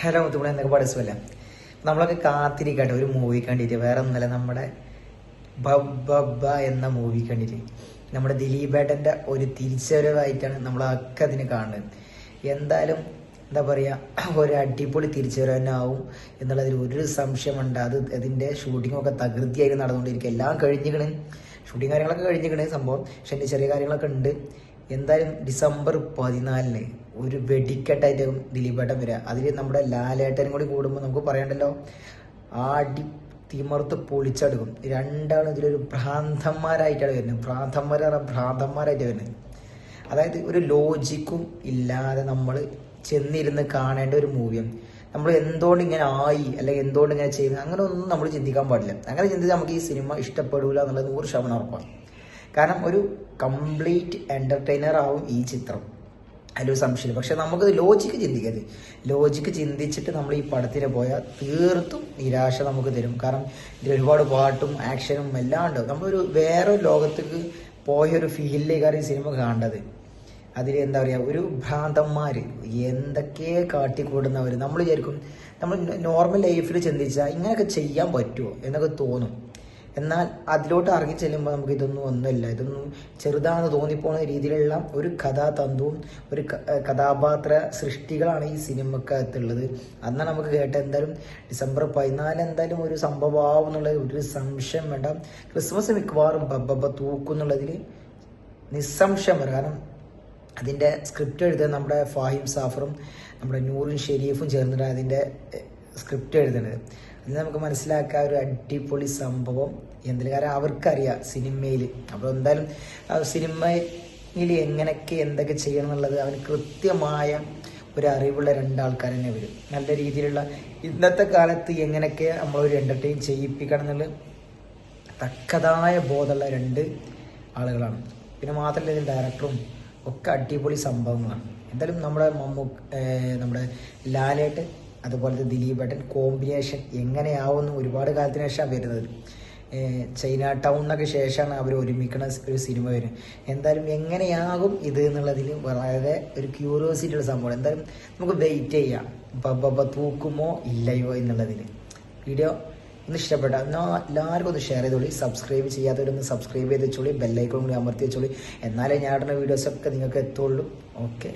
Hello മുത്തുമണി എന്നൊക്കെ പഠിച്ചല്ല നമ്മളൊക്കെ കാത്തിരിക്കട്ടെ ഒരു മൂവി കണ്ടിട്ട്. വേറെ ഒന്നല്ല നമ്മുടെ ബബ്ബ എന്ന മൂവി കണ്ടിട്ട്. നമ്മുടെ ദിലീപേട്ടന്റെ ഒരു തിരിച്ചുവരവായിട്ടാണ് നമ്മളൊക്കെ അതിന് കാണുന്നത്. എന്തായാലും എന്താ പറയുക ഒരു അടിപൊളി തിരിച്ചുവരവനാവും എന്നുള്ളതിൽ ഒരു സംശയമുണ്ട്. അത് അതിന്റെ ഷൂട്ടിങ്ങൊക്കെ തകൃതിയായി നടന്നുകൊണ്ടിരിക്കുക. എല്ലാം കഴിഞ്ഞിക്കണ് ഷൂട്ടിങ് കാര്യങ്ങളൊക്കെ കഴിഞ്ഞിക്കണ് സംഭവം. പക്ഷെ ചെറിയ കാര്യങ്ങളൊക്കെ ഉണ്ട്. എന്തായാലും ഡിസംബർ പതിനാലിന് ഒരു വെടിക്കെട്ടായിട്ട് ദിലീപേട്ടൻ വരിക അതിൽ നമ്മുടെ ലാലേട്ടനും കൂടി കൂടുമ്പോൾ നമുക്ക് പറയണ്ടല്ലോ ആടി തിമർത്ത് പൊളിച്ചെടുക്കും. രണ്ടാളും ഇതിലൊരു ഭ്രാന്തന്മാരായിട്ടാണ് വരുന്നത്. ഭ്രാന്തന്മാർ പറഞ്ഞാൽ ഭ്രാന്തന്മാരായിട്ട് വരുന്നത്. അതായത് ഒരു ലോജിക്കും ഇല്ലാതെ നമ്മൾ ചെന്നിരുന്ന് കാണേണ്ട ഒരു മൂവിയാണ് നമ്മൾ എന്തുകൊണ്ട് ഇങ്ങനെ ആയി അല്ലെങ്കിൽ എന്തുകൊണ്ട് ഇങ്ങനെ ചെയ്യുന്നത് അങ്ങനെ ഒന്നും നമ്മൾ ചിന്തിക്കാൻ പാടില്ല. അങ്ങനെ ചിന്തിച്ച് നമുക്ക് ഈ സിനിമ ഇഷ്ടപ്പെടില്ല എന്നുള്ളത് നൂറ് ശതമാനം ഉറപ്പാണ്. കാരണം ഒരു കംപ്ലീറ്റ് എന്റർടൈനർ ആവും ഈ ചിത്രം. അതിലൊരു സംശയമില്ല. പക്ഷെ നമുക്കത് ലോജിക്ക് ചിന്തിക്കരുത്. ലോജിക്ക് ചിന്തിച്ചിട്ട് നമ്മൾ ഈ പടത്തിന് പോയാൽ തീർത്തും നിരാശ നമുക്ക് തരും. കാരണം ഇതിൽ ഒരുപാട് പാട്ടും ആക്ഷനും എല്ലാം ഉണ്ട് നമ്മളൊരു വേറെ ലോകത്തേക്ക് പോയ ഒരു ഫീലിലേക്കാണ് ഈ സിനിമ കാണേണ്ടത് അതിൽ എന്താ പറയുക ഒരു ഭ്രാന്തന്മാർ എന്തൊക്കെ കാട്ടിക്കൂടുന്നവർ നമ്മൾ വിചാരിക്കും നമ്മൾ നോർമൽ ലൈഫിൽ ചിന്തിച്ചാൽ ഇങ്ങനെയൊക്കെ ചെയ്യാൻ പറ്റുമോ എന്നൊക്കെ തോന്നും. എന്നാൽ അതിലോട്ട് ഇറങ്ങി ചെല്ലുമ്പോൾ നമുക്ക് ഇതൊന്നും ഒന്നുമില്ല. ഇതൊന്നും ചെറുതാണെന്ന് തോന്നിപ്പോണ രീതിയിലുള്ള ഒരു കഥാതന്തുവും ഒരു കഥാപാത്ര സൃഷ്ടികളാണ് ഈ സിനിമക്കകത്തുള്ളത്. അന്നാണ് നമുക്ക് കേട്ട എന്തായാലും ഡിസംബർ പതിനാല് എന്തായാലും ഒരു സംഭവമാവും എന്നുള്ള ഒരു സംശയം വേണ്ട. ക്രിസ്മസ് മിക്കവാറും ബബ്ബ തൂക്കുന്നുള്ളതിൽ നിസ്സംശയം വരും. കാരണം അതിന്റെ സ്ക്രിപ്റ്റ് എഴുതുക നമ്മുടെ ഫാഹിം സാഫറും നമ്മുടെ നൂറും ഷെരീഫും ചേർന്നിട്ടാണ് അതിന്റെ സ്ക്രിപ്റ്റ് എഴുതുന്നത്. അതിൽ നമുക്ക് മനസ്സിലാക്കാൻ ഒരു അടിപൊളി സംഭവം. എന്തിന് കാരണം അവർക്കറിയാം സിനിമയിൽ അപ്പോൾ എന്തായാലും സിനിമയിൽ എങ്ങനെയൊക്കെ എന്തൊക്കെ ചെയ്യണം എന്നുള്ളത് അവന് കൃത്യമായ ഒരു അറിവുള്ള രണ്ടാൾക്കാർ തന്നെ വരും. നല്ല രീതിയിലുള്ള ഇന്നത്തെ കാലത്ത് എങ്ങനെയൊക്കെ നമ്മളൊരു എന്റർടൈൻ ചെയ്യിപ്പിക്കണം എന്നുള്ള തക്കതായ ബോധമുള്ള രണ്ട് ആളുകളാണ്. പിന്നെ മാത്രമല്ല ഇതിൽ ഡയറക്ടറും ഒക്കെ അടിപൊളി സംഭവങ്ങളാണ്. എന്തായാലും നമ്മുടെ മമ്മൂ നമ്മുടെ ലാലേട്ട് അതുപോലത്തെ ദിലീപേട്ടൻ കോമ്പിനേഷൻ എങ്ങനെയാവുന്നു ഒരുപാട് കാലത്തിന് ശേഷമാണ് വരുന്നത്. ചൈന ടൗണിനൊക്കെ ശേഷമാണ് അവർ ഒരുമിക്കുന്ന ഒരു സിനിമ വരും എന്തായാലും എങ്ങനെയാകും ഇത് എന്നുള്ളതിൽ വളരെ ഒരു ക്യൂരിയോസിറ്റി ഉള്ള സംഭവം എന്തായാലും നമുക്ക് വെയിറ്റ് ചെയ്യാം. ബബ്ബ തൂക്കുമോ ഇല്ലയോ എന്നുള്ളതിൽ വീഡിയോ ഒന്ന് ഇഷ്ടപ്പെട്ട എല്ലാവർക്കും ഒന്ന് ഷെയർ ചെയ്തോളി. സബ്സ്ക്രൈബ് ചെയ്യാത്തവരൊന്ന് സബ്സ്ക്രൈബ് ചെയ്ത് വെച്ചോളി. ബെല്ലൈക്കോൺ കൂടി അമർത്തി വെച്ചോളി. എന്നാലേ ഞാൻ വീഡിയോസൊക്കെ നിങ്ങൾക്ക് എത്തുള്ളൂ ഓക്കെ